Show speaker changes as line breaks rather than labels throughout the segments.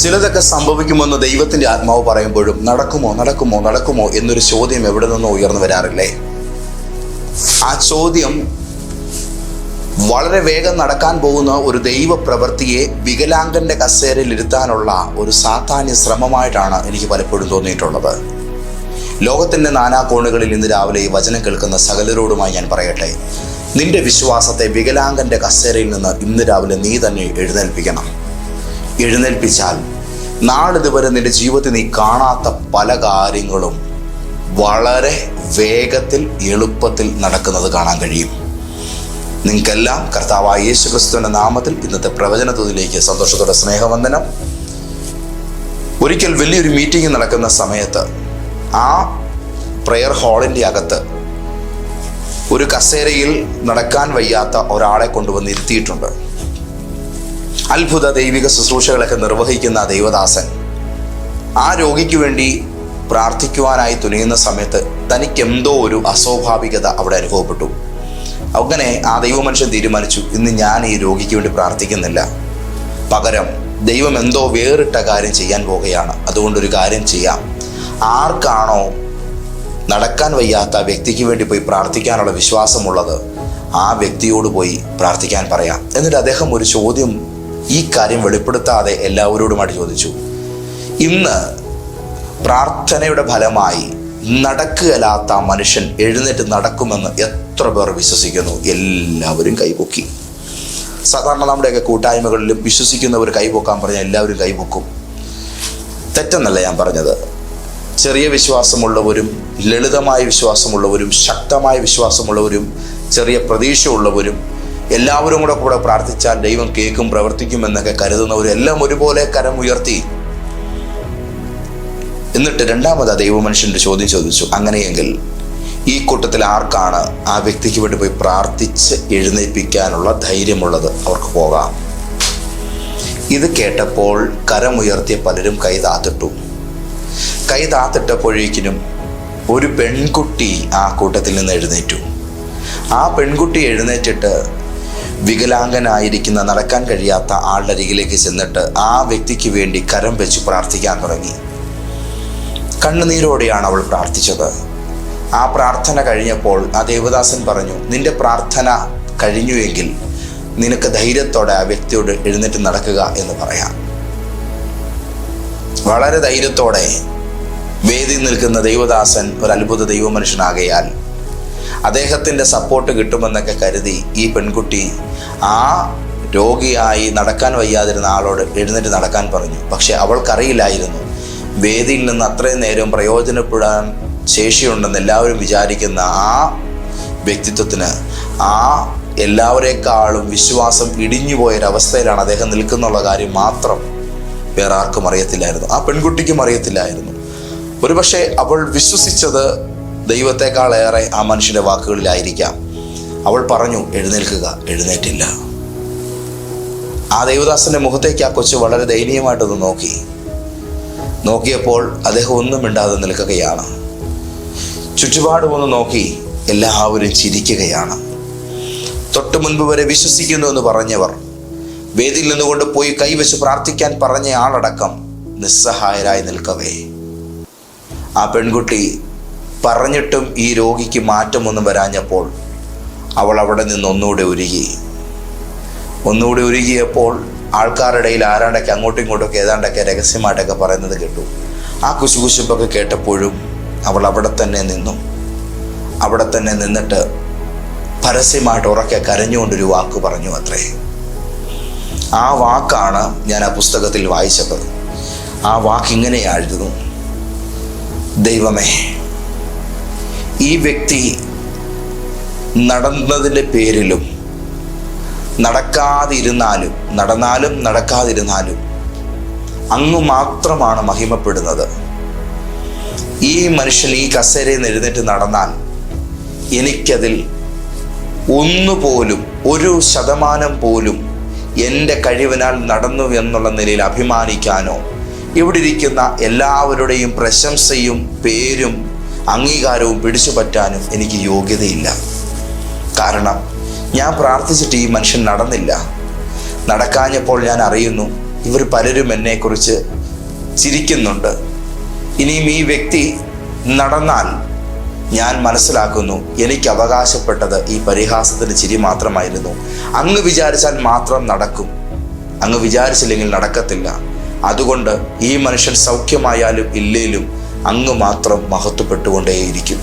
ചിലതൊക്കെ സംഭവിക്കുമെന്ന് ദൈവത്തിന്റെ ആത്മാവ് പറയുമ്പോഴും നടക്കുമോ നടക്കുമോ നടക്കുമോ എന്നൊരു ചോദ്യം എവിടെ നിന്നോ ഉയർന്നു വരാറില്ലേ? ആ ചോദ്യം വളരെ വേഗം നടക്കാൻ പോകുന്ന ഒരു ദൈവ പ്രവൃത്തിയെ വികലാംഗന്റെ കസേരയിൽ ഇരുത്താനുള്ള ഒരു സാധാന്യ ശ്രമമായിട്ടാണ് എനിക്ക് പലപ്പോഴും തോന്നിയിട്ടുള്ളത്. ലോകത്തിന്റെ നാനാ കോണുകളിൽ ഇന്ന് രാവിലെ ഈ വചനം കേൾക്കുന്ന സകലരോടുമായി ഞാൻ പറയട്ടെ. നിന്റെ വിശ്വാസത്തെ വികലാംഗന്റെ കസേരയിൽ നിന്ന് ഇന്ന് രാവിലെ നീ തന്നെ എഴുന്നേൽപ്പിക്കണം. എഴുന്നേൽപ്പിച്ചാൽ നാളിതുവരെ നിന്റെ ജീവിതത്തിൽ നീ കാണാത്ത പല കാര്യങ്ങളും വളരെ വേഗത്തിൽ എളുപ്പത്തിൽ നടക്കുന്നത് കാണാൻ കഴിയും. നിങ്ങൾക്കെല്ലാം കർത്താവായ യേശു ക്രിസ്തുവിന്റെ നാമത്തിൽ ഇന്നത്തെ പ്രവചനത്തിലേക്ക് സന്തോഷത്തോടെ സ്നേഹവന്ദനം. ഒരിക്കൽ വലിയൊരു മീറ്റിംഗ് നടക്കുന്ന സമയത്ത് ആ പ്രെയർ ഹാളിന്റെ അകത്ത് ഒരു കസേരയിൽ നടക്കാൻ വയ്യാത്ത ഒരാളെ കൊണ്ടുവന്ന് ഇരുത്തിയിട്ടുണ്ട് അത്ഭുത ദൈവിക ശുശ്രൂഷകളൊക്കെ നിർവഹിക്കുന്ന ദൈവദാസൻ ആ രോഗിക്ക് വേണ്ടി പ്രാർത്ഥിക്കുവാനായി തുനിയുന്ന സമയത്ത് തനിക്ക് എന്തോ ഒരു അസ്വാഭാവികത അവിടെ അനുഭവപ്പെട്ടു. അങ്ങനെ ആ ദൈവമനുഷ്യൻ തീരുമാനിച്ചു ഇന്ന് ഞാൻ ഈ രോഗിക്ക് വേണ്ടി പ്രാർത്ഥിക്കുന്നില്ല. പകരം ദൈവം എന്തോ വേറിട്ട കാര്യം ചെയ്യാൻ പോകുകയാണ് അതുകൊണ്ടൊരു കാര്യം ചെയ്യാം. ആർക്കാണോ നടക്കാൻ വയ്യാത്ത വ്യക്തിക്ക് വേണ്ടി പോയി പ്രാർത്ഥിക്കാനുള്ള വിശ്വാസമുള്ളത് ആ വ്യക്തിയോട് പോയി പ്രാർത്ഥിക്കാൻ പറയാം. എന്നിട്ട് അദ്ദേഹം ഒരു ചോദ്യം ഈ കാര്യം വെളിപ്പെടുത്താതെ എല്ലാവരോടുമായിട്ട് ചോദിച്ചു. ഇന്ന് പ്രാർത്ഥനയുടെ ഫലമായി നടക്കുകയല്ലാത്ത മനുഷ്യൻ എഴുന്നേറ്റ് നടക്കുമെന്ന് എത്ര പേർ വിശ്വസിക്കുന്നു? എല്ലാവരും കൈപൊക്കി. സാധാരണ നമ്മുടെയൊക്കെ കൂട്ടായ്മകളിലും വിശ്വസിക്കുന്നവർ കൈപൊക്കാൻ പറഞ്ഞാൽ എല്ലാവരും കൈപൊക്കും. തെറ്റെന്നല്ല ഞാൻ പറഞ്ഞത്. ചെറിയ വിശ്വാസമുള്ളവരും ലളിതമായ വിശ്വാസമുള്ളവരും ശക്തമായ വിശ്വാസമുള്ളവരും ചെറിയ പ്രതീക്ഷയുള്ളവരും എല്ലാവരും കൂടെ കൂടെ പ്രാർത്ഥിച്ചാൽ ദൈവം കേൾക്കും പ്രവർത്തിക്കും എന്നൊക്കെ കരുതുന്നവരെല്ലാം ഒരുപോലെ കരം ഉയർത്തി. എന്നിട്ട് രണ്ടാമത് ആ ദൈവമനുഷ്യന്റെ ചോദ്യം ചോദിച്ചു. അങ്ങനെയെങ്കിൽ ഈ കൂട്ടത്തിൽ ആർക്കാണ് ആ വ്യക്തിക്ക് വേണ്ടി പോയി പ്രാർത്ഥിച്ച് എഴുന്നേൽപ്പിക്കാനുള്ള ധൈര്യമുള്ളത്? അവർക്ക് പോകാം. ഇത് കേട്ടപ്പോൾ കരമുയർത്തിയ പലരും കൈ താത്തിട്ടു. കൈ താത്തിട്ടപ്പോഴേക്കിനും ഒരു പെൺകുട്ടി ആ കൂട്ടത്തിൽ നിന്ന് എഴുന്നേറ്റു. ആ പെൺകുട്ടി എഴുന്നേറ്റിട്ട് വികലാംഗനായിരിക്കുന്ന നടക്കാൻ കഴിയാത്ത ആളുടെ അരികിലേക്ക് ചെന്നിട്ട് ആ വ്യക്തിക്ക് വേണ്ടി കരം വെച്ച് പ്രാർത്ഥിക്കാൻ തുടങ്ങി. കണ്ണുനീരോടെയാണ് അവൾ പ്രാർത്ഥിച്ചത്. ആ പ്രാർത്ഥന കഴിഞ്ഞപ്പോൾ ആ ദേവദാസൻ പറഞ്ഞു നിന്റെ പ്രാർത്ഥന കഴിഞ്ഞുവെങ്കിൽ നിനക്ക് ധൈര്യത്തോടെ ആ വ്യക്തിയോട് എഴുന്നേറ്റ് നടക്കുക എന്ന് പറയാം. വളരെ ധൈര്യത്തോടെ വേദി നിൽക്കുന്ന ദൈവദാസൻ ഒരു അത്ഭുത ദൈവമനുഷ്യനാകയാൽ അദ്ദേഹത്തിന്റെ സപ്പോർട്ട് കിട്ടുമെന്നൊക്കെ കരുതി ഈ പെൺകുട്ടി ആ രോഗിയായി നടക്കാൻ വയ്യാതിരുന്ന ആളോട് എഴുന്നേറ്റ് നടക്കാൻ പറഞ്ഞു. പക്ഷെ അവൾക്കറിയില്ലായിരുന്നു. വേദിയിൽ നിന്ന് അത്രയും നേരം പ്രയോജനപ്പെടാൻ ശേഷിയുണ്ടെന്ന് എല്ലാവരും വിചാരിക്കുന്ന ആ വ്യക്തിത്വത്തിന് ആ എല്ലാവരെക്കാളും വിശ്വാസം ഇടിഞ്ഞു പോയൊരവസ്ഥയിലാണ് അദ്ദേഹം നിൽക്കുന്നുള്ള കാര്യം മാത്രം വേറെ ആർക്കും അറിയത്തില്ലായിരുന്നു. ആ പെൺകുട്ടിക്കും അറിയത്തില്ലായിരുന്നു. ഒരുപക്ഷെ അവൾ വിശ്വസിച്ചത് ദൈവത്തെക്കാളേറെ ആ മനുഷ്യന്റെ വാക്കുകളിലായിരിക്കാം. അവൾ പറഞ്ഞു എഴുന്നേൽക്കുക എഴുന്നേറ്റില്ല. ആ ദൈവദാസന്റെ മുഖത്തേക്ക് ആ കൊച്ചു വളരെ ദയനീയമായിട്ടൊന്ന് നോക്കി. നോക്കിയപ്പോൾ അദ്ദേഹം ഒന്നും മിണ്ടാതെ നിൽക്കുകയാണ്. ചുറ്റുപാടും ഒന്ന് നോക്കി എല്ലാവരും ചിരിക്കുകയാണ്. തൊട്ടു മുൻപ് വരെ വിശ്വസിക്കുന്നു എന്ന് പറഞ്ഞവർ വേദിയിൽ നിന്നുകൊണ്ട് പോയി കൈവച്ച് പ്രാർത്ഥിക്കാൻ പറഞ്ഞ ആളടക്കം നിസ്സഹായരായി നിൽക്കവേ. ആ പെൺകുട്ടി പറഞ്ഞിട്ടും ഈ രോഗിക്ക് മാറ്റമൊന്നും വരാഞ്ഞപ്പോൾ അവൾ അവിടെ നിന്ന് ഒന്നുകൂടെ ഉരുകി. ഒന്നുകൂടി ഉരുകിയപ്പോൾ ആൾക്കാരുടെ ഇടയിൽ ആരാണ്ടൊക്കെ അങ്ങോട്ടും ഇങ്ങോട്ടൊക്കെ ഏതാണ്ടൊക്കെ രഹസ്യമായിട്ടൊക്കെ പറയുന്നത് കേട്ടു. ആ കുശുകുശുപ്പൊക്കെ കേട്ടപ്പോഴും അവൾ അവിടെ തന്നെ നിന്നു. അവിടെ തന്നെ നിന്നിട്ട് പരസ്യമായിട്ട് ഉറക്കെ കരഞ്ഞുകൊണ്ടൊരു വാക്ക് പറഞ്ഞു അത്രേ. ആ വാക്കാണ് ഞാൻ ആ പുസ്തകത്തിൽ വായിച്ചത്. ആ വാക്കിങ്ങനെ എഴുതുന്നു ദൈവമേ ഈ വ്യക്തി നടന്നതിന്റെ പേരിലും നടക്കാതിരുന്നാലും നടന്നാലും നടക്കാതിരുന്നാലും അങ്ങ് മാത്രമാണ് മഹിമപ്പെടുന്നത്. ഈ മനുഷ്യൻ ഈ കസേരയിൽ എഴുന്നേറ്റ് നടന്നാൽ എനിക്കതിൽ ഒന്നുപോലും ഒരു ശതമാനം പോലും എന്റെ കഴിവിനാൽ നടന്നു എന്നുള്ള നിലയിൽ അഭിമാനിക്കാനോ ഇവിടെ ഇരിക്കുന്ന എല്ലാവരുടെയും പ്രശംസയും പേരും അംഗീകാരവും പിടിച്ചു പറ്റാനും എനിക്ക് യോഗ്യതയില്ല. കാരണം ഞാൻ പ്രാർത്ഥിച്ചിട്ട് ഈ മനുഷ്യൻ നടന്നില്ല. നടക്കാഞ്ഞപ്പോൾ ഞാൻ അറിയുന്നു ഇവർ പലരും എന്നെക്കുറിച്ച് ചിരിക്കുന്നുണ്ട്. ഇനിയും ഈ വ്യക്തി നടന്നാൽ ഞാൻ മനസ്സിലാക്കുന്നു എനിക്ക് അവകാശപ്പെട്ടത് ഈ പരിഹാസത്തിന് ചിരി മാത്രമായിരുന്നു. അങ്ങ് വിചാരിച്ചാൽ മാത്രം നടക്കും. അങ്ങ് വിചാരിച്ചില്ലെങ്കിൽ നടക്കത്തില്ല. അതുകൊണ്ട് ഈ മനുഷ്യൻ സൗഖ്യമായാലും ഇല്ലേലും അങ്ങ് മാത്രം മഹത്വപ്പെട്ടുകൊണ്ടേയിരിക്കും.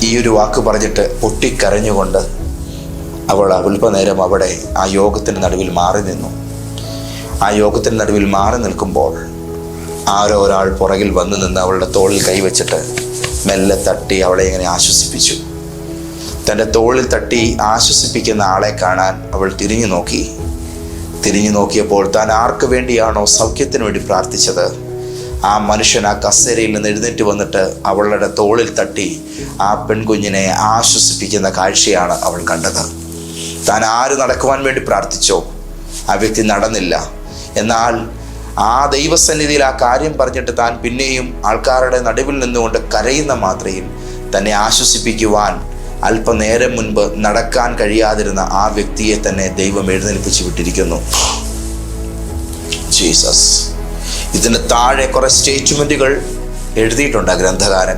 ഈ ഒരു വാക്ക് പറഞ്ഞിട്ട് പൊട്ടിക്കരഞ്ഞുകൊണ്ട് അവൾ അല്പനേരം അവിടെ ആ യോഗത്തിന്റെ നടുവിൽ മാറി നിന്നു. ആ യോഗത്തിന്റെ നടുവിൽ മാറി നിൽക്കുമ്പോൾ ആരോ ഒരാൾ പുറകിൽ വന്നു നിന്ന് അവളുടെ തോളിൽ കൈവച്ചിട്ട് മെല്ലെ തട്ടി അവളെ ഇങ്ങനെ ആശ്വസിപ്പിച്ചു. തന്റെ തോളിൽ തട്ടി ആശ്വസിപ്പിക്കുന്ന ആളെ കാണാൻ അവൾ തിരിഞ്ഞു നോക്കി. തിരിഞ്ഞു നോക്കിയപ്പോൾ താൻ ആർക്ക് വേണ്ടിയാണോ സൗഖ്യത്തിന് വേണ്ടി പ്രാർത്ഥിച്ചത്? ആ മനുഷ്യൻ ആ കസേരയിൽ നിന്ന് എഴുന്നേറ്റ് വന്നിട്ട് അവളുടെ തോളിൽ തട്ടി ആ പെൺകുഞ്ഞിനെ ആശ്വസിപ്പിക്കുന്ന കാഴ്ചയാണ് അവൾ കണ്ടത്. താൻ ആര് നടക്കുവാൻ വേണ്ടി പ്രാർത്ഥിച്ചോ? ആ വ്യക്തി നടന്നില്ല. എന്നാൽ ആ ദൈവസന്നിധിയിൽ ആ കാര്യം പറഞ്ഞിട്ട് താൻ പിന്നെയും ആൾക്കാരുടെ നടുവിൽ നിന്നുകൊണ്ട് കരയുന്ന മാത്രയിൽ തന്നെ ആശ്വസിപ്പിക്കുവാൻ അല്പനേരം മുൻപ് നടക്കാൻ കഴിയാതിരുന്ന ആ വ്യക്തിയെ തന്നെ ദൈവം എഴുന്നേൽപ്പിച്ചു വിട്ടിരിക്കുന്നു. ജീസസ് ഇതിന് താഴെ കുറേ സ്റ്റേറ്റ്മെന്റുകൾ എഴുതിയിട്ടുണ്ട് ഗ്രന്ഥകാരൻ.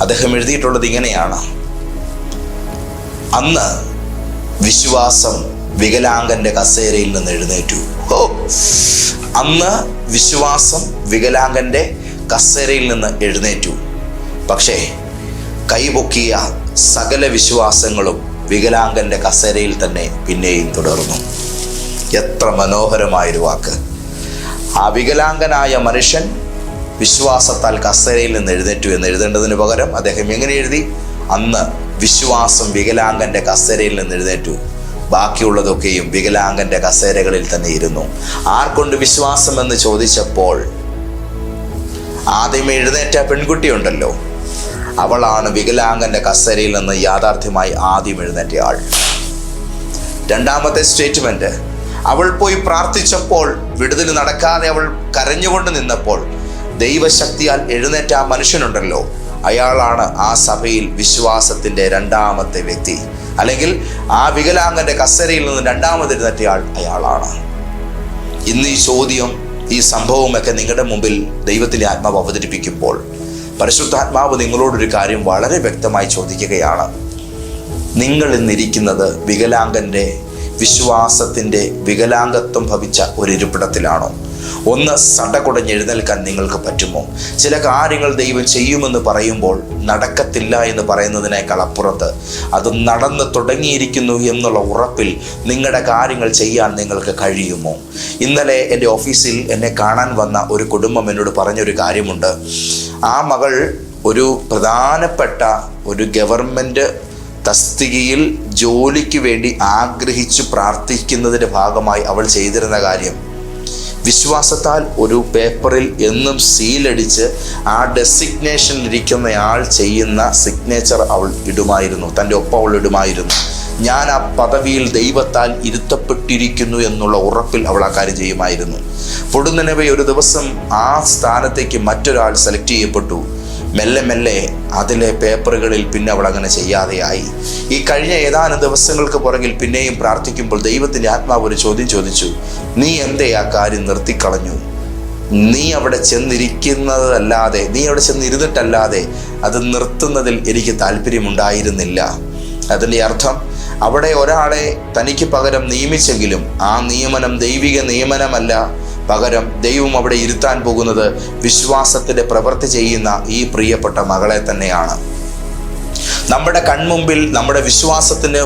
അദ്ദേഹം എഴുതിയിട്ടുള്ളത് ഇങ്ങനെയാണ്. അന്ന് വിശ്വാസം വികലാംഗന്റെ കസേരയിൽ നിന്ന് എഴുന്നേറ്റു. ഓ അന്ന് വിശ്വാസം വികലാംഗന്റെ കസേരയിൽ നിന്ന് എഴുന്നേറ്റു. പക്ഷേ കൈപൊക്കിയ സകല വിശ്വാസങ്ങളും വികലാംഗന്റെ കസേരയിൽ തന്നെ പിന്നെയും തുടർന്നു. എത്ര മനോഹരമായൊരു വാക്ക്. ആ വികലാംഗനായ മനുഷ്യൻ വിശ്വാസത്താൽ കസേരയിൽ നിന്ന് എഴുന്നേറ്റു എന്ന് എഴുതേണ്ടതിന് പകരം അദ്ദേഹം എങ്ങനെ എഴുതി? അന്ന് വിശ്വാസം വികലാംഗന്റെ കസേരയിൽ നിന്ന് എഴുന്നേറ്റു. ബാക്കിയുള്ളതൊക്കെയും വികലാംഗന്റെ കസേരകളിൽ തന്നെ ഇരുന്നു. ആർക്കൊണ്ട് വിശ്വാസം എന്ന് ചോദിച്ചപ്പോൾ ആദ്യം എഴുന്നേറ്റ പെൺകുട്ടിയുണ്ടല്ലോ. അവളാണ് വികലാംഗന്റെ കസേരയിൽ നിന്ന് യാഥാർത്ഥ്യമായി ആദ്യം എഴുന്നേറ്റ ആൾ രണ്ടാമത്തെ സ്റ്റേറ്റ്മെന്റ് അവൾ പോയി പ്രാർത്ഥിച്ചപ്പോൾ വിടുതൽ നടക്കാതെ അവൾ കരഞ്ഞുകൊണ്ട് നിന്നപ്പോൾ ദൈവശക്തിയാൽ എഴുന്നേറ്റ ആ മനുഷ്യനുണ്ടല്ലോ. അയാളാണ് ആ സഭയിൽ വിശ്വാസത്തിന്റെ രണ്ടാമത്തെ വ്യക്തി. അല്ലെങ്കിൽ ആ വികലാംഗന്റെ കസരയിൽ നിന്ന് രണ്ടാമത് എഴുന്നേറ്റയാൾ അയാളാണ്. ഇന്ന് ഈ ചോദ്യം ഈ സംഭവമൊക്കെ നിങ്ങളുടെ മുമ്പിൽ ദൈവത്തിന്റെ ആത്മാവ് അവതരിപ്പിക്കുമ്പോൾ പരിശുദ്ധാത്മാവ് നിങ്ങളോടൊരു കാര്യം വളരെ വ്യക്തമായി ചോദിക്കുകയാണ്. നിങ്ങൾ ഇന്നിരിക്കുന്നത് വികലാംഗന്റെ വിശ്വാസത്തിന്റെ വികലാംഗത്വം ഭവിച്ച ഒരു ഇരിപ്പിടത്തിലാണോ? ഒന്ന് സടകുടഞ്ഞ് എഴുന്നേൽക്കാൻ നിങ്ങൾക്ക് പറ്റുമോ? ചില കാര്യങ്ങൾ ദൈവം ചെയ്യുമെന്ന് പറയുമ്പോൾ നടക്കത്തില്ല എന്ന് പറയുന്നതിനേക്കാൾ അപ്പുറത്ത് അത് നടന്ന് തുടങ്ങിയിരിക്കുന്നു എന്നുള്ള ഉറപ്പിൽ നിങ്ങളുടെ കാര്യങ്ങൾ ചെയ്യാൻ നിങ്ങൾക്ക് കഴിയുമോ? ഇന്നലെ എന്റെ ഓഫീസിൽ എന്നെ കാണാൻ വന്ന ഒരു കുടുംബം എന്നോട് പറഞ്ഞൊരു കാര്യമുണ്ട്. ആ മകൾ ഒരു പ്രധാനപ്പെട്ട ഒരു ഗവൺമെന്റ് തസ്തികയിൽ ജോലിക്ക് വേണ്ടി ആഗ്രഹിച്ചു പ്രാർത്ഥിക്കുന്നതിന്റെ ഭാഗമായി അവൾ ചെയ്തിരുന്ന കാര്യം. വിശ്വാസത്താൽ ഒരു പേപ്പറിൽ എന്നും സീലടിച്ച് ആ ഡെസിഗ്നേഷനിൽ ഇരിക്കുന്നയാൾ ചെയ്യുന്ന സിഗ്നേച്ചർ അവൾ ഇടുമായിരുന്നു. തന്റെ ഒപ്പം അവൾ ഇടുമായിരുന്നു. ഞാൻ ആ പദവിയിൽ ദൈവത്താൽ ഇരുത്തപ്പെട്ടിരിക്കുന്നു എന്നുള്ള ഉറപ്പിൽ അവൾ ആ കാര്യം ചെയ്യുമായിരുന്നു. പൊടുന്നനവെ ഒരു ദിവസം ആ സ്ഥാനത്തേക്ക് മറ്റൊരാൾ സെലക്ട് ചെയ്യപ്പെട്ടു. മെല്ലെ മെല്ലെ അതിലെ പേപ്പറുകളിൽ പിന്നെ അവൾ അങ്ങനെ ചെയ്യാതെയായി. ഈ കഴിഞ്ഞ ഏതാനും ദിവസങ്ങൾക്ക് പുറകിൽ പിന്നെയും പ്രാർത്ഥിക്കുമ്പോൾ ദൈവത്തിന്റെ ആത്മാവ് ഒരു ചോദ്യം ചോദിച്ചു നീ എന്തേ ആ കാര്യം നിർത്തിക്കളഞ്ഞു? നീ അവിടെ ചെന്നിരിക്കുന്നതല്ലാതെ നീ അവിടെ ചെന്നിരുന്നിട്ടല്ലാതെ അത് നിർത്തുന്നതിൽ എനിക്ക് താല്പര്യമുണ്ടായിരുന്നില്ല. അതിന്റെ അർത്ഥം അവിടെ ഒരാളെ തനിക്ക് പകരം നിയമിച്ചെങ്കിലും ആ നിയമനം ദൈവിക നിയമനമല്ല. പകരം ദൈവം അവിടെ ഇരുത്താൻ പോകുന്നത് വിശ്വാസത്തിന്റെ പ്രവൃത്തി ചെയ്യുന്ന ഈ പ്രിയപ്പെട്ട മകളെ തന്നെയാണ്. നമ്മുടെ കൺമുമ്പിൽ നമ്മുടെ വിശ്വാസത്തിന്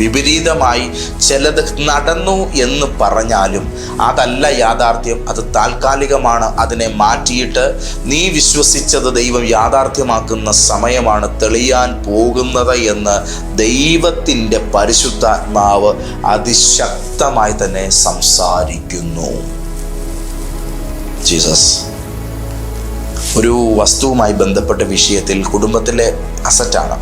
വിപരീതമായി ചിലത് നടന്നു എന്ന് പറഞ്ഞാലും അതല്ല യാഥാർത്ഥ്യം അത് താൽക്കാലികമാണ്. അതിനെ മാറ്റിയിട്ട് നീ വിശ്വസിച്ചത് ദൈവം യാഥാർത്ഥ്യമാക്കുന്ന സമയമാണ് തെളിയാൻ പോകുന്നത് എന്ന് ദൈവത്തിന്റെ പരിശുദ്ധാത്മാവ് അതിശക്തമായി തന്നെ സംസാരിക്കുന്നു. ജീസസ്. ഒരു വസ്തുവുമായി ബന്ധപ്പെട്ട വിഷയത്തിൽ കുടുംബത്തിലെ അസറ്റാണ്.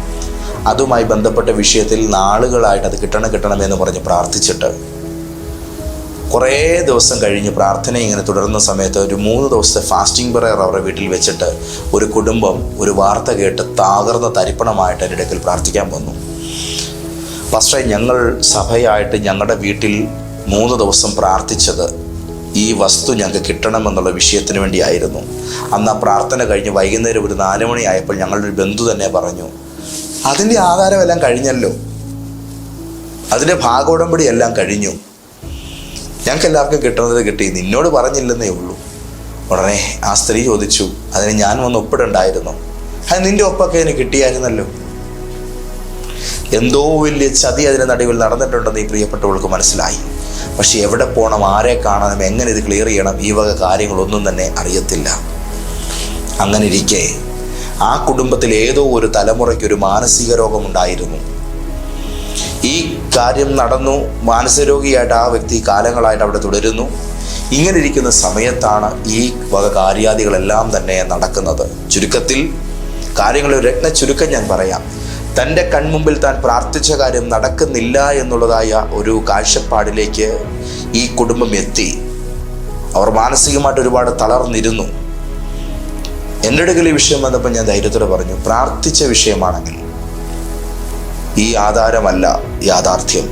അതുമായി ബന്ധപ്പെട്ട വിഷയത്തിൽ നാളുകളായിട്ട് അത് കിട്ടണം കിട്ടണമെന്ന് പറഞ്ഞ് പ്രാർത്ഥിച്ചിട്ട് കുറേ ദിവസം കഴിഞ്ഞ് പ്രാർത്ഥന ഇങ്ങനെ തുടരുന്ന സമയത്ത് ഒരു മൂന്ന് ദിവസത്തെ ഫാസ്റ്റിംഗ് പ്രയർ അവരുടെ വീട്ടിൽ വെച്ചിട്ട് ഒരു കുടുംബം ഒരു വാർത്ത കേട്ട് താകർന്ന തരിപ്പണമായിട്ട് എന്റെ അടുക്കൽ പ്രാർത്ഥിക്കാൻ വന്നു. പക്ഷേ ഞങ്ങൾ സഭയായിട്ട് ഞങ്ങളുടെ വീട്ടിൽ മൂന്ന് ദിവസം പ്രാർത്ഥിച്ചത് ഈ വസ്തു ഞങ്ങൾക്ക് കിട്ടണമെന്നുള്ള വിഷയത്തിന് വേണ്ടിയായിരുന്നു. അന്ന് ആ പ്രാർത്ഥന കഴിഞ്ഞ് വൈകുന്നേരം ഒരു നാല് മണിയായപ്പോൾ ഞങ്ങളുടെ ഒരു ബന്ധു തന്നെ പറഞ്ഞു അതിന്റെ ആധാരമെല്ലാം കഴിഞ്ഞല്ലോ. അതിന്റെ ഭാഗോടമ്പടി എല്ലാം കഴിഞ്ഞു. ഞങ്ങൾക്ക് എല്ലാവർക്കും കിട്ടുന്നത് കിട്ടി. നിന്നോട് പറഞ്ഞില്ലെന്നേ ഉള്ളൂ. ഉടനെ ആ സ്ത്രീ ചോദിച്ചു അതിന് ഞാൻ വന്ന് ഒപ്പിടണ്ടായിരുന്നു. അത് നിന്റെ ഒപ്പൊക്കെ അതിന് കിട്ടിയായിരുന്നല്ലോ. എന്തോ വലിയ ചതി അതിന്റെ നടുവിൽ നടന്നിട്ടുണ്ടെന്ന് ഈ പ്രിയപ്പെട്ടവൾക്ക് മനസ്സിലായി. പക്ഷെ എവിടെ പോകണം ആരെ കാണണം എങ്ങനെ ഇത് ക്ലിയർ ചെയ്യണം ഈ വക കാര്യങ്ങളൊന്നും തന്നെ അറിയത്തില്ല. അങ്ങനെ ഇരിക്കെ ആ കുടുംബത്തിൽ ഏതോ ഒരു തലമുറയ്ക്ക് ഒരു മാനസിക രോഗമുണ്ടായിരുന്നു. ഈ കാര്യം നടന്നു മാനസിക രോഗിയായിട്ട് ആ വ്യക്തി കാലങ്ങളായിട്ട് അവിടെ തുടരുന്നു. ഇങ്ങനെ ഇരിക്കുന്ന സമയത്താണ് ഈ വക കാര്യാദികളെല്ലാം തന്നെ നടക്കുന്നത്. ചുരുക്കത്തിൽ കാര്യങ്ങളെ ഒരു രത്ന ചുരുക്കം ഞാൻ പറയാം. തന്റെ കൺമുമ്പിൽ താൻ പ്രാർത്ഥിച്ച കാര്യം നടക്കുന്നില്ല എന്നുള്ളതായ ഒരു കാഴ്ചപ്പാടിലേക്ക് ഈ കുടുംബം എത്തി. അവർ മാനസികമായിട്ട് ഒരുപാട് തളർന്നിരുന്നു. എന്റെ അടുക്കൽ ഈ വിഷയം വന്നപ്പോൾ ഞാൻ ധൈര്യത്തോടെ പറഞ്ഞു പ്രാർത്ഥിച്ച വിഷയമാണെങ്കിൽ ഈ ആധാരമല്ല യാഥാർത്ഥ്യം.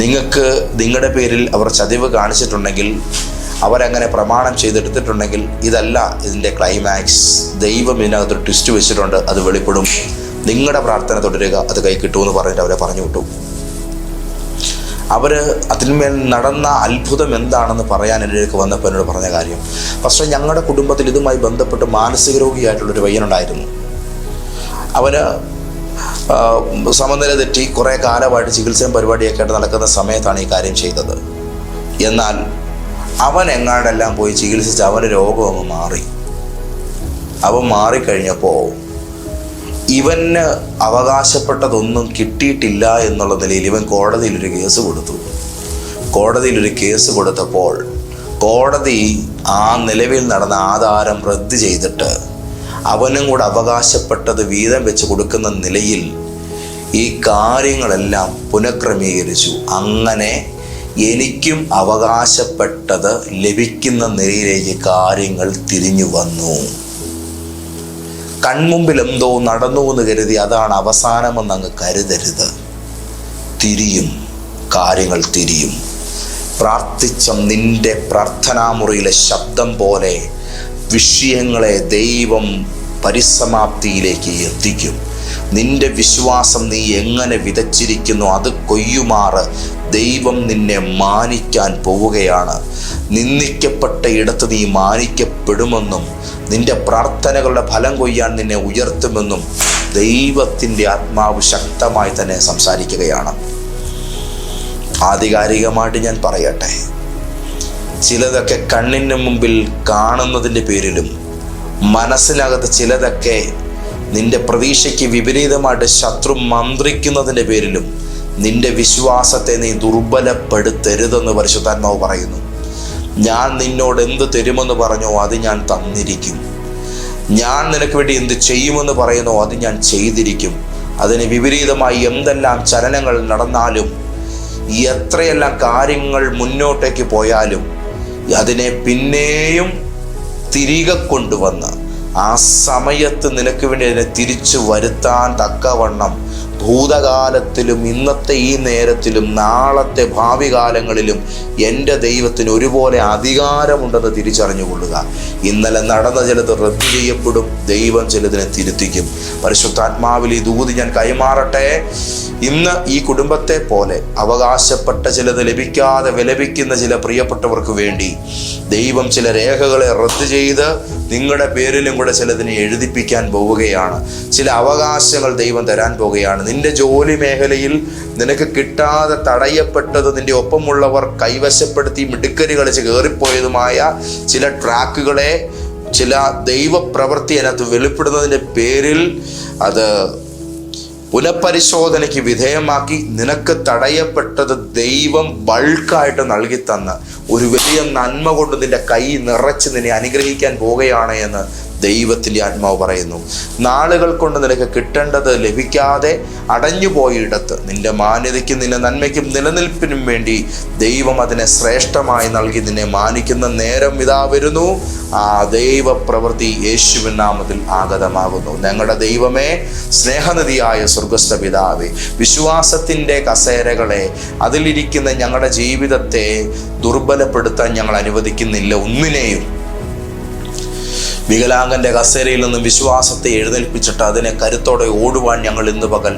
നിങ്ങൾക്ക് നിങ്ങളുടെ പേരിൽ അവർ ചതിവ് കാണിച്ചിട്ടുണ്ടെങ്കിൽ അവരങ്ങനെ പ്രമാണം ചെയ്തെടുത്തിട്ടുണ്ടെങ്കിൽ ഇതല്ല ഇതിന്റെ ക്ലൈമാക്സ്. ദൈവം ഇതിനകത്തൊരു ട്വിസ്റ്റ് വെച്ചിട്ടുണ്ട് അത് വെളിപ്പെടും. നിങ്ങളുടെ പ്രാർത്ഥന തുടരുക അത് കൈ കിട്ടുമെന്ന് പറഞ്ഞിട്ട് അവരെ പറഞ്ഞു വിട്ടു. അവർ അതിന്മേൽ നടന്ന അത്ഭുതം എന്താണെന്ന് പറയാൻ എന്നിലേക്ക് വന്നപ്പോൾ എന്നോട് പറഞ്ഞ കാര്യം പക്ഷേ ഞങ്ങളുടെ കുടുംബത്തിൽ ഇതുമായി ബന്ധപ്പെട്ട് മാനസിക രോഗിയായിട്ടുള്ളൊരു പയ്യനുണ്ടായിരുന്നു. അവന് സമനില തെറ്റി കുറേ കാലമായിട്ട് ചികിത്സയും പരിപാടിയൊക്കെ ആയിട്ട് നടക്കുന്ന സമയത്താണ് ഈ കാര്യം ചെയ്തത്. എന്നാൽ അവൻ എങ്ങാണ്ടെല്ലാം പോയി ചികിത്സിച്ച് അവന്റെ രോഗം അങ്ങ് മാറി. അവൻ മാറിക്കഴിഞ്ഞപ്പോൾ ഇവന് അവകാശപ്പെട്ടതൊന്നും കിട്ടിയിട്ടില്ല എന്നുള്ള നിലയിൽ ഇവൻ കോടതിയിൽ ഒരു കേസ് കൊടുത്തു. കോടതിയിൽ ഒരു കേസ് കൊടുത്തപ്പോൾ കോടതി ആ നിലവിൽ നടന്ന ആധാരം റദ്ദ് ചെയ്തിട്ട് അവനും കൂടെ അവകാശപ്പെട്ടത് വീതം വെച്ച് കൊടുക്കുന്ന നിലയിൽ ഈ കാര്യങ്ങളെല്ലാം പുനഃക്രമീകരിച്ചു. അങ്ങനെ എനിക്കും അവകാശപ്പെട്ടത് ലഭിക്കുന്ന നിലയിലേക്ക് കാര്യങ്ങൾ തിരിഞ്ഞു വന്നു. കൺമുമ്പിൽ എന്തോ നടന്നു എന്ന് കരുതി അതാണ് അവസാനമെന്ന് അങ്ങ് കരുതരുത്. തിരിയും കാര്യങ്ങൾ തിരിയും. പ്രാർത്ഥിച്ച നിന്റെ പ്രാർത്ഥനാമുറിയിലെ ശബ്ദം പോലെ വിഷയങ്ങളെ ദൈവം പരിസമാപ്തിയിലേക്ക് എത്തിക്കും. നിന്റെ വിശ്വാസം നീ എങ്ങനെ വിതച്ചിരിക്കുന്നു അത് കൊയ്യുമാറ് ദൈവം നിന്നെ മാനിക്കാൻ പോവുകയാണ്. നിന്ദിക്കപ്പെട്ട ഇടത്ത് നീ മാനിക്കപ്പെടുമെന്നും നിന്റെ പ്രാർത്ഥനകളുടെ ഫലം കൊയ്യാൻ നിന്നെ ഉയർത്തുമെന്നും ദൈവത്തിന്റെ ആത്മാവ് ശക്തമായി തന്നെ സംസാരിക്കുകയാണ്. ആധികാരികമായിട്ട് ഞാൻ പറയട്ടെ. ചിലതൊക്കെ കണ്ണിന് മുമ്പിൽ കാണുന്നതിന്റെ പേരിലും മനസ്സിനകത്ത് ചിലതൊക്കെ നിന്റെ പ്രതീക്ഷയ്ക്ക് വിപരീതമായിട്ട് ശത്രു മന്ത്രിക്കുന്നതിന്റെ പേരിലും നിന്റെ വിശ്വാസത്തെ നീ ദുർബലപ്പെടുത്തരുതെന്ന് പരിശുദ്ധാത്മാവ് പറയുന്നു. ഞാൻ നിന്നോട് എന്ത് തരുമെന്ന് പറഞ്ഞോ അത് ഞാൻ തന്നിരിക്കും. ഞാൻ നിനക്ക് വേണ്ടി എന്ത് ചെയ്യുമെന്ന് പറയുന്നോ അത് ഞാൻ ചെയ്തിരിക്കും. അതിന് വിപരീതമായി എന്തെല്ലാം ചലനങ്ങൾ നടന്നാലും എത്രയെല്ലാം കാര്യങ്ങൾ മുന്നോട്ടേക്ക് പോയാലും അതിനെ പിന്നെയും തിരികെ കൊണ്ടുവന്ന് ആ സമയത്ത് നിനക്ക് വേണ്ടി അതിനെ തിരിച്ചു വരുത്താൻ തക്കവണ്ണം ഭൂതകാലത്തിലും ഇന്നത്തെ ഈ നേരത്തിലും നാളത്തെ ഭാവി കാലങ്ങളിലും എന്റെ ദൈവത്തിന് ഒരുപോലെ അധികാരമുണ്ടെന്ന് തിരിച്ചറിഞ്ഞുകൊള്ളുക. ഇന്നലെ നടന്ന ചിലത് റദ്ദു ചെയ്യപ്പെടും ദൈവം ചിലതിനെ തിരുത്തിക്കും. പരിശുദ്ധാത്മാവിൽ ഈ ദൂതി ഞാൻ കൈമാറട്ടെ. ഇന്ന് ഈ കുടുംബത്തെ പോലെ അവകാശപ്പെട്ട ചിലത് ലഭിക്കാതെ വിലപിക്കുന്ന ചില പ്രിയപ്പെട്ടവർക്ക് വേണ്ടി ദൈവം ചില രേഖകളെ റദ്ദു ചെയ്ത് നിങ്ങളുടെ പേരിലും കൂടെ ചിലതിനെ എഴുതിപ്പിക്കാൻ പോവുകയാണ്. ചില അവകാശങ്ങൾ ദൈവം തരാൻ പോവുകയാണ്. നിന്റെ ജോലി മേഖലയിൽ നിനക്ക് കിട്ടാതെ തടയപ്പെട്ടത് നിന്റെ ഒപ്പമുള്ളവർ കൈവശപ്പെടുത്തി മിടുക്കരി കളിച്ച് കയറിപ്പോയതുമായ ചില ട്രാക്കുകളെ ചില ദൈവപ്രവൃത്തി അതിനകത്ത് വെളിപ്പെടുന്നതിന്റെ പേരിൽ അത് പുനഃപരിശോധനയ്ക്ക് വിധേയമാക്കി നിനക്ക് തടയപ്പെട്ടത് ദൈവം ബൾക്കായിട്ട് നൽകി തന്ന് ഒരു വലിയ നന്മ കൊണ്ട് നിന്റെ കൈ നിറച്ച് നിന്നെ അനുഗ്രഹിക്കാൻ പോവുകയാണ് എന്ന് ദൈവത്തിന്റെ ആത്മാവ് പറയുന്നു. നാളുകൾ കൊണ്ട് നിനക്ക് കിട്ടേണ്ടത് ലഭിക്കാതെ അടഞ്ഞു പോയിടത്ത് നിന്റെ മാന്യതയ്ക്കും നിന്റെ നന്മയ്ക്കും നിലനിൽപ്പിനും വേണ്ടി ദൈവം അതിനെ ശ്രേഷ്ഠമായി നൽകി നിന്നെ മാനിക്കുന്ന നേരം ഇതാ വരുന്നു. ആ ദൈവ പ്രവൃത്തി യേശുവിൻ നാമത്തിൽ ആഗതമാകുന്നു. ഞങ്ങളുടെ ദൈവമേ സ്നേഹനിധിയായ സ്വർഗസ്ഥ പിതാവേ വിശ്വാസത്തിന്റെ കസേരകളെ അതിലിരിക്കുന്ന ഞങ്ങളുടെ ജീവിതത്തെ ദുർബലപ്പെടുത്താൻ ഞങ്ങൾ അനുവദിക്കുന്നില്ല. ഒന്നിനെയും വികലാംഗന്റെ കസേരയിൽ നിന്നും വിശ്വാസത്തെ എഴുന്നേൽപ്പിച്ചിട്ട് അതിനെ കരുത്തോടെ ഓടുവാൻ ഞങ്ങൾ ഇന്ന് പകൽ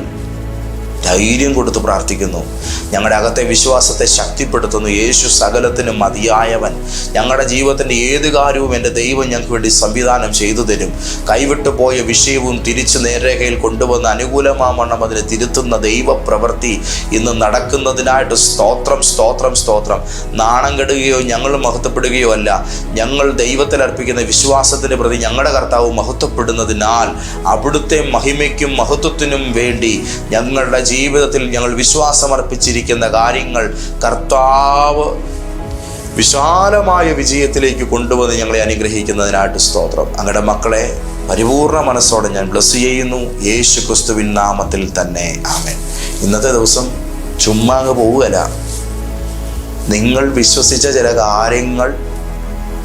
ധൈര്യം കൊടുത്ത് പ്രാർത്ഥിക്കുന്നു. ഞങ്ങളുടെ അകത്തെ വിശ്വാസത്തെ ശക്തിപ്പെടുത്തുന്നു. യേശു സകലത്തിനും മതിയായവൻ. ഞങ്ങളുടെ ജീവിതത്തിന്റെ ഏത് കാര്യവും എന്റെ ദൈവം ഞങ്ങൾക്ക് വേണ്ടി സംവിധാനം ചെയ്തു തരും. കൈവിട്ടു പോയ വിഷയവും തിരിച്ചു നേരേഖയിൽ കൊണ്ടുവന്ന് അനുകൂലമാവണ്ണം അതിനെ തിരുത്തുന്ന ദൈവ പ്രവൃത്തി ഇന്ന് നടക്കുന്നതിനായിട്ട് സ്തോത്രം സ്തോത്രം സ്തോത്രം. നാണം കെടുകയോ ഞങ്ങൾ മഹത്വപ്പെടുകയോ അല്ല. ഞങ്ങൾ ദൈവത്തിൽ അർപ്പിക്കുന്ന വിശ്വാസത്തിന്റെ പ്രതി ഞങ്ങളുടെ കർത്താവ് മഹത്വപ്പെടുന്നതിനാൽ അവിടുത്തെ മഹിമയ്ക്കും മഹത്വത്തിനും വേണ്ടി ഞങ്ങളുടെ ജീവിതത്തിൽ ഞങ്ങൾ വിശ്വാസമർപ്പിച്ചിരിക്കുന്ന കാര്യങ്ങൾ കർത്താവ് വിശാലമായ വിജയത്തിലേക്ക് കൊണ്ടുവന്ന് ഞങ്ങളെ അനുഗ്രഹിക്കുന്നതിനായിട്ട് സ്തോത്രം. അങ്ങയുടെ മക്കളെ പരിപൂർണ മനസ്സോടെ ഞാൻ ബ്ലസ് ചെയ്യുന്നു. യേശു ക്രിസ്തുവിൻ നാമത്തിൽ തന്നെ. ആമേൻ. ഇന്നത്തെ ദിവസം ചുമ്മാ അങ്ങ് പോവുകയല്ല. നിങ്ങൾ വിശ്വസിച്ച ചില കാര്യങ്ങൾ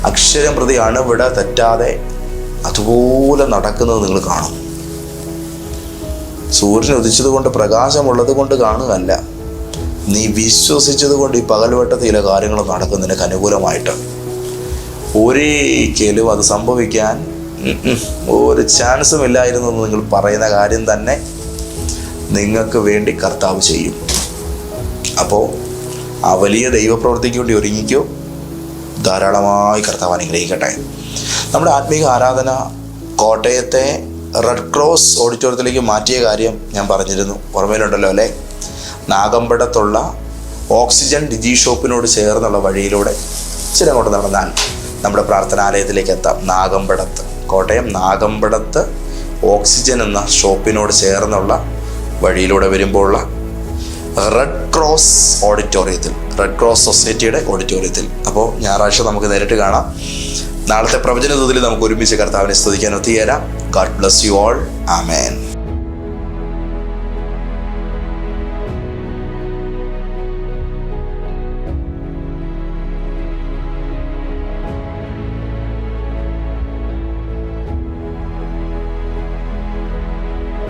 അക്ഷരം പ്രതി അണുവിട തെറ്റാതെ അതുപോലെ നടക്കുന്നത് നിങ്ങൾ കാണും. സൂര്യൻ ഉദിച്ചത് കൊണ്ട് പ്രകാശമുള്ളത് കൊണ്ട് കാണുകയല്ല. നീ വിശ്വസിച്ചത് കൊണ്ട് ഈ പകൽവട്ടത്തിൽ ചില കാര്യങ്ങൾ നടക്കും നിനക്ക് അനുകൂലമായിട്ട്. ഒരിക്കലും അത് സംഭവിക്കാൻ ഒരു ചാൻസും ഇല്ലായിരുന്നു എന്ന് നിങ്ങൾ പറയുന്ന കാര്യം തന്നെ നിങ്ങൾക്ക് വേണ്ടി കർത്താവ് ചെയ്യും. അപ്പോൾ ആ വലിയ ദൈവപ്രവൃത്തിക്ക് വേണ്ടി ഒരുങ്ങിക്കോ. ധാരാളമായി കർത്താവ് അനുഗ്രഹിക്കട്ടെ. നമ്മുടെ ആത്മീക ആരാധന കോട്ടയത്തെ റെഡ് ക്രോസ് ഓഡിറ്റോറിയത്തിലേക്ക് മാറ്റിയ കാര്യം ഞാൻ പറഞ്ഞിരുന്നു. ഓർമ്മയിലുണ്ടല്ലോ അല്ലേ? നാഗമ്പടത്തുള്ള ഓക്സിജൻ ഡിജി ഷോപ്പിനോട് ചേർന്നുള്ള വഴിയിലൂടെ ഇച്ചിരി അങ്ങോട്ട് നടന്നാൽ നമ്മുടെ പ്രാർത്ഥനാലയത്തിലേക്ക് എത്താം. നാഗമ്പടത്ത്. കോട്ടയം നാഗമ്പടത്ത് ഓക്സിജൻ എന്ന ഷോപ്പിനോട് ചേർന്നുള്ള വഴിയിലൂടെ വരുമ്പോഴുള്ള റെഡ് ക്രോസ് ഓഡിറ്റോറിയത്തിൽ റെഡ് ക്രോസ് സൊസൈറ്റിയുടെ ഓഡിറ്റോറിയത്തിൽ അപ്പോൾ ഞായറാഴ്ച നമുക്ക് നേരിട്ട് കാണാം. നാളത്തെ പ്രവചന തോതിൽ നമുക്ക് ഒരുമിച്ച് കർത്താവിനെ സ്തുതിക്കാൻ ഒത്തുചേരാം. God bless you all amen